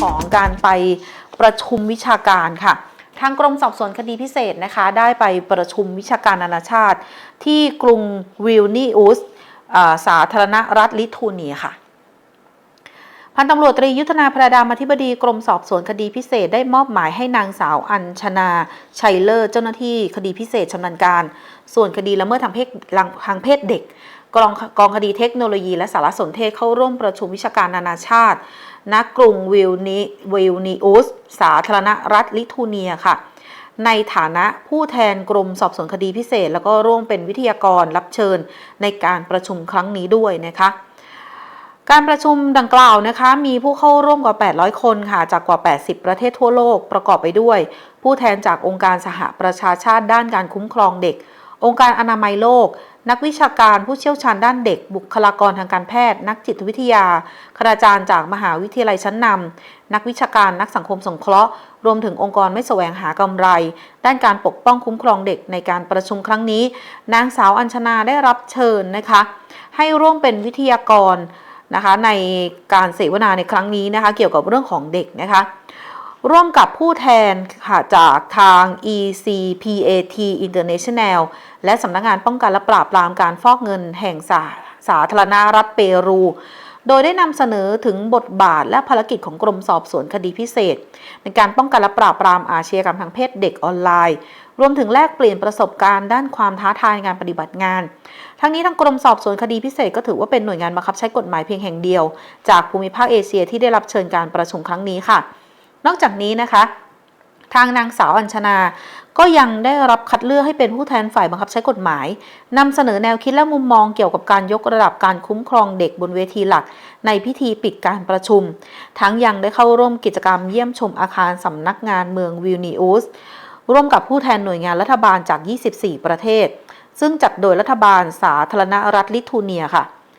ของการไปประชุมวิชาการค่ะ ทางกรมสอบสวนคดีพิเศษนะคะ ได้ไปประชุมวิชาการนานาชาติ ที่กรุงวิลนีอุสสาธารณรัฐลิทัวเนียค่ะ พันตำรวจตรียุทธนาพระดามาธิบดีกรมสอบสวนคดีพิเศษได้มอบหมายให้นางสาวอัญชนาชัยเลอร์เจ้าหน้าที่คดีพิเศษชำนาญการ ส่วนคดีละเมิดทางเพศทางเพศเด็กกองกองคดีเทคโนโลยีและสารสนเทศเข้าร่วมประชุมวิชาการนานาชาติ ณ กรุงวิลนิวิลนิอุส สาธารณรัฐลิทัวเนียค่ะ ในฐานะผู้แทนกรมสอบสวนคดีพิเศษ แล้วก็ร่วมเป็นวิทยากรรับเชิญในการประชุมครั้งนี้ด้วยนะคะ การประชุมดังกล่าวนะคะ มีผู้เข้าร่วมกว่า 800 คนค่ะ จากกว่า 80 ประเทศทั่วโลกประกอบไปด้วย ผู้แทนจากองค์การสหประชาชาติด้านการคุ้มครองเด็ก องค์การอนามัยโลก นักวิชาการผู้เชี่ยวชาญด้านเด็ก บุคลากรทางการแพทย์ นักจิตวิทยาคณาจารย์จากมหาวิทยาลัยชั้นนำนักวิชาการนักสังคมสงเคราะห์ รวมถึงองค์กรไม่แสวงหากำไร ด้านการปกป้องคุ้มครองเด็กในการประชุมครั้งนี้ นางสาวอัญชนาได้รับเชิญนะคะ ให้ร่วมเป็นวิทยากร นะคะในการเสวนาในครั้งนี้นะคะเกี่ยวกับเรื่องของเด็กนะคะร่วมกับผู้แทนค่ะจากทาง ECPAT International และสำนักงานป้องกันและปราบปรามการฟอกเงินแห่งสาสาธารณรัฐเปรู โดยได้นำเสนอถึงบทบาทและภารกิจของกรมสอบสวนคดีพิเศษ ในการป้องกันและปราบปรามอาชญากรรมทางเพศเด็กออนไลน์ รวมถึงแลกเปลี่ยนประสบการณ์ด้านความท้าทายในการปฏิบัติงาน ทั้งนี้ทางกรมสอบสวนคดีพิเศษก็ถือว่าเป็นหน่วยงานบังคับใช้กฎหมายเพียงแห่งเดียว จากภูมิภาคเอเชียที่ได้รับเชิญการประชุมครั้งนี้ค่ะ นอกจากนี้นะคะทางนางสาวอัญชนา ก็ยังได้รับคัดเลือกให้เป็นผู้แทนฝ่ายบังคับใช้กฎหมายนำเสนอแนวคิดและมุมมองเกี่ยวกับการยกระดับการคุ้มครองเด็กบนเวทีหลัก ในพิธีปิดการประชุม ทั้งยังได้เข้าร่วมกิจกรรมเยี่ยมชมอาคารสำนักงานเมืองวิลนิอุสร่วมกับผู้แทนหน่วยงานรัฐบาลจาก 24 ประเทศ ซึ่งจัดโดยรัฐบาลสาธารณรัฐลิทัวเนียค่ะ